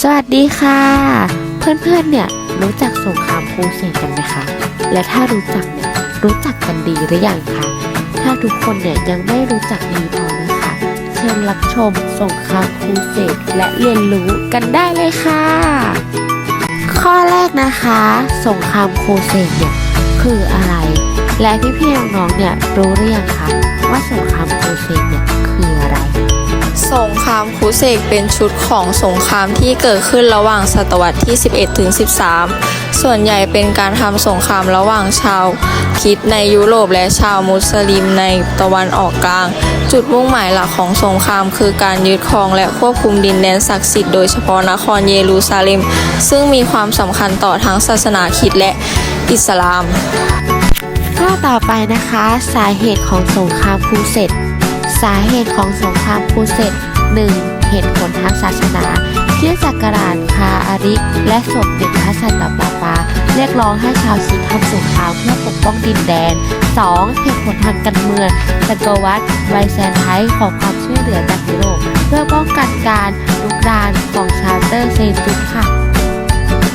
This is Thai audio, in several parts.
สวัสดีค่ะ เพื่อนๆ เนี่ยรู้จักสงครามครูเสดกันไหมคะ และถ้ารู้จักเนี่ยรู้จักกันดีหรือยังคะ ถ้าทุกคนเนี่ยยังไม่รู้จักดีพอนะคะ เชิญรับชมสงครามครูเสดและเรียนรู้กันได้เลยค่ะ ข้อแรกนะคะสงครามครูเสดเนี่ยคืออะไร และพี่ๆน้องๆเนี่ยรู้หรือยังคะว่าสงครามครูเสดเนี่ย ครามครูเสกเป็นชุดของสงครามที่เกิดขึ้นระหว่างศตวรรษที่ 11 ถึง 13 ส่วนใหญ่เป็นการทำสงครามระหว่างชาวคิดในยุโรปและชาวมุสลิมในตะวันออกกลาง จุดมุ่งหมายหลักของสงครามคือการยึดครองและควบคุมดินแดนศักดิ์สิทธิ์โดยเฉพาะนครเยรูซาเล็ม ซึ่งมีความสำคัญต่อทั้งศาสนาคิดและอิสลามข้อต่อไปนะคะ สาเหตุของสงครามครูเสดสาเหตุของสงครามครูเส ด 1. เหตุผลทางศาสนาคริสตศักราชคาอาริก และสมเด็จพระสันตะปาปา เรียกร้องให้ชาวชินทำสงครามเพื่อปกป้องดินแดน 2. เหตุผลทางการเมืองจักรวรรดิไวแซนไทขอความช่วยเหลือจากยุโรปเพื่อป้องกันการลุกรานของชาวเตอร์เซนตุสค่ะ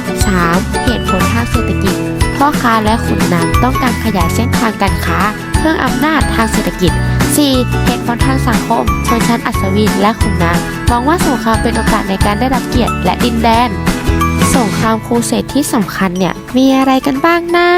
3. เหตุผลทางเศรษฐกิจพ่อค้าและขุนนางต้องการขยายเส้นทางการค้า เพิ่มอำนาจทางเศรษฐกิจ 4. เหตุผลทางสังคมชนชั้นอัศวินและขุนนางมองว่าสงครามเป็นโอกาสในการได้รับเกียรติและดินแดน สงครามครูเสดที่สำคัญเนี่ย มีอะไรกันบ้างนะ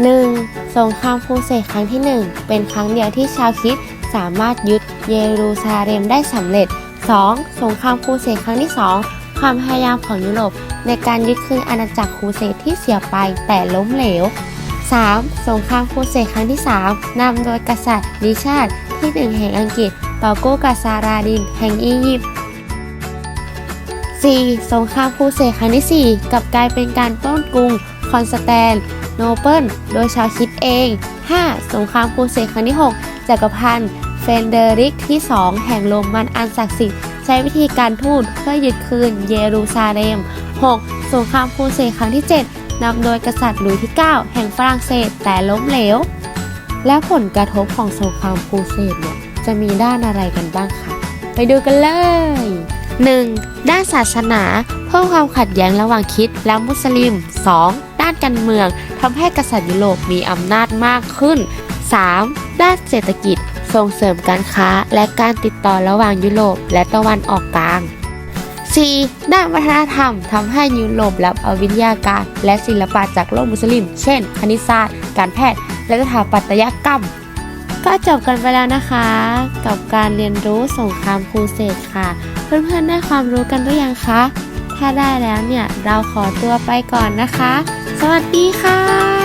1. สงครามครูเสดครั้งที่ 1 เป็นครั้งเดียวที่ชาวคิดสามารถยึดเยรูซาเล็มได้สำเร็จ 2. สงครามครูเสดครั้งที่ 2 ความพยายามของยุโรปในการยึดคืนอาณาจักรครูเสดที่เสียไปแต่ล้มเหลว 3. สงครามครูเสดครั้งที่ 3นำโดยกษัตริย์ริชาร์ดที่หนึ่งแห่งอังกฤษต่อโกกับซาราดิน แห่งอียิปต์ 4. สงครามครูเสดครั้งที่ 4 กับกลายเป็นการปล้นกรุงคอนสแตนโนเปิลโดยชาวคิดเอง 5. สงครามครูเสดครั้งที่ 6จักรพันธ์เฟนเดริกที่ 2 แห่งโรมันอันศักดิ์สิทธิ์ใช้วิธีการทูตเพื่อยึดคืนเยรูซาเล็ม 6. สงครามครูเสดครั้งที่ 7 นำโดยกษัตริย์หลุยส์ที่ 9 แห่งฝรั่งเศสแต่ล้มเหลว และผลกระทบของสงครามครูเสดเนี่ยจะมีด้านอะไรกันบ้างคะไปดูกันเลย 1. ด้านศาสนาเพิ่มความขัดแย้งระหว่างคิดและมุสลิม 2. ด้านการเมืองทำให้กษัตริย์ยุโรปมีอำนาจมากขึ้น 3. ด้านเศรษฐกิจส่งเสริมการค้าและการติดต่อระหว่างยุโรปและตะวันออกกลาง 4. ด้านวัฒนธรรมทำให้ยุโรปรับเอาวิทยาการ และศิลปะจากโลกมุสลิม เช่น คณิตศาสตร์ การแพทย์ และสถาปัตยกรรม ก็จบกันไปแล้วนะคะ กับการเรียนรู้สงครามครูเสดค่ะ เพื่อนๆได้ความรู้กันหรือยังคะ ถ้าได้แล้วเนี่ยเราขอตัวไปก่อนนะคะ สวัสดีค่ะ